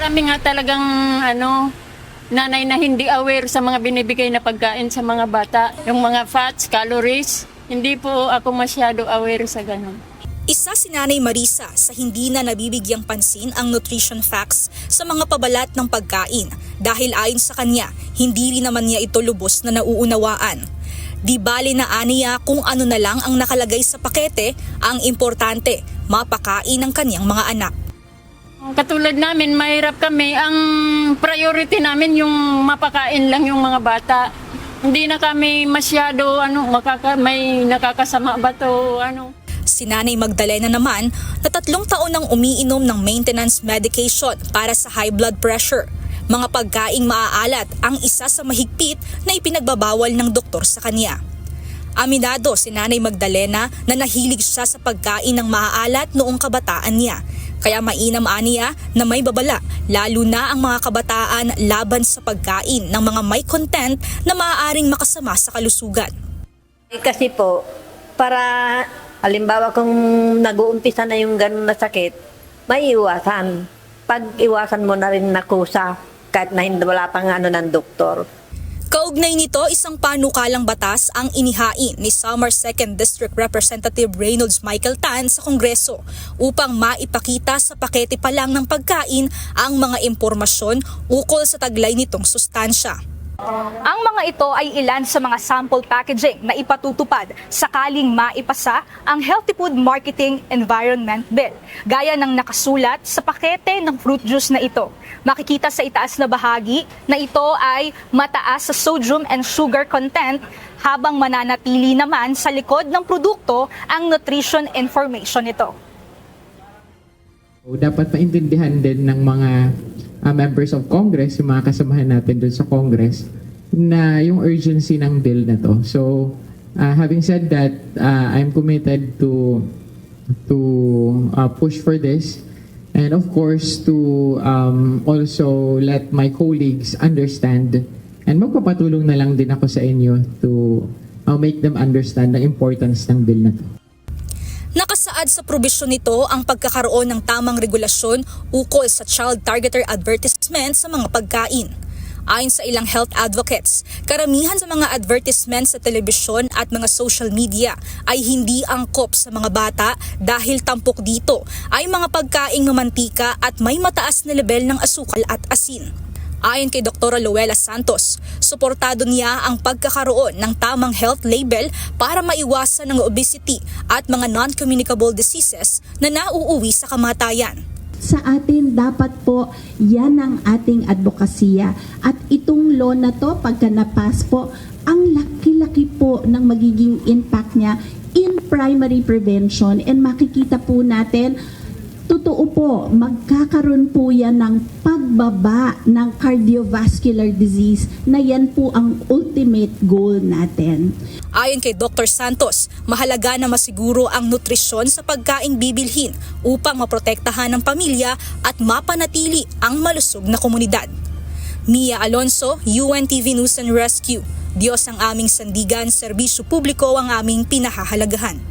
Marami nga talagang ano, nanay na hindi aware sa mga binibigay na pagkain sa mga bata. Yung mga fats, calories, hindi po ako masyado aware sa ganun. Isa si Nanay Marisa sa hindi na nabibigyang pansin ang nutrition facts sa mga pabalat ng pagkain dahil ayon sa kanya, hindi rin naman niya ito lubos na nauunawaan. Di bali na aniya kung ano na lang ang nakalagay sa pakete, ang importante, mapakain ng kanyang mga anak. Katulad namin, mahirap kami. Ang priority namin yung mapakain lang yung mga bata. Hindi na kami masyado ano, makaka, may nakakasama ba to ano. Si Nanay Magdalena naman na tatlong taon nang umiinom ng maintenance medication para sa high blood pressure. Mga pagkaing maaalat ang isa sa mahigpit na ipinagbabawal ng doktor sa kanya. Aminado si Nanay Magdalena na nahilig siya sa pagkain ng maaalat noong kabataan niya. Kaya mainam aniya na may babala, lalo na ang mga kabataan laban sa pagkain ng mga may content na maaaring makasama sa kalusugan. Eh, Kasi po, para halimbawa kung nag-uumpisa na yung ganun na sakit, may iwasan. Pag iwasan mo na rin na kusa, kahit na hindi wala pang ano ng doktor. Kaugnay nito, isang panukalang batas ang inihain ni Samar 2nd District Representative Reynolds Michael Tan sa Kongreso upang maipakita sa pakete pa lang ng pagkain ang mga impormasyon ukol sa taglay nitong sustansya. Ang mga ito ay ilan sa mga sample packaging na ipatutupad sakaling maipasa ang Healthy Food Marketing Environment Bill, gaya ng nakasulat sa pakete ng fruit juice na ito. Makikita sa itaas na bahagi na ito ay mataas sa sodium and sugar content habang mananatili naman sa likod ng produkto ang nutrition information nito. So, dapat maintindihan din ng mga uh, members of Congress, yung mga kasamahan natin doon sa Congress, na yung urgency ng bill na to. So, uh, having said that, uh, I'm committed to to uh, push for this and of course to um, also let my colleagues understand and magpapatulong na lang din ako sa inyo to uh, make them understand the importance ng bill na to. Nakasaad sa probisyon nito ang pagkakaroon ng tamang regulasyon ukol sa child targeter advertisement sa mga pagkain. Ayon sa ilang health advocates, karamihan sa mga advertisement sa telebisyon at mga social media ay hindi angkop sa mga bata dahil tampok dito ay mga pagkaing mamantika at may mataas na level ng asukal at asin. Ayon kay Dr. Luella Santos, suportado niya ang pagkakaroon ng tamang health label para maiwasan ng obesity at mga non-communicable diseases na nauuwi sa kamatayan. sa atin dapat po yan ang ating advokasya. At itong law na to, pagka napas po, ang laki-laki po ng magiging impact niya in primary prevention and makikita po natin Totoo po, magkakaroon po yan ng pagbaba ng cardiovascular disease na yan po ang ultimate goal natin. Ayon kay Dr. Santos, mahalaga na masiguro ang nutrisyon sa pagkaing bibilhin upang maprotektahan ng pamilya at mapanatili ang malusog na komunidad. Mia Alonso, UNTV News and Rescue. Diyos ang aming sandigan, serbisyo publiko ang aming pinahahalagahan.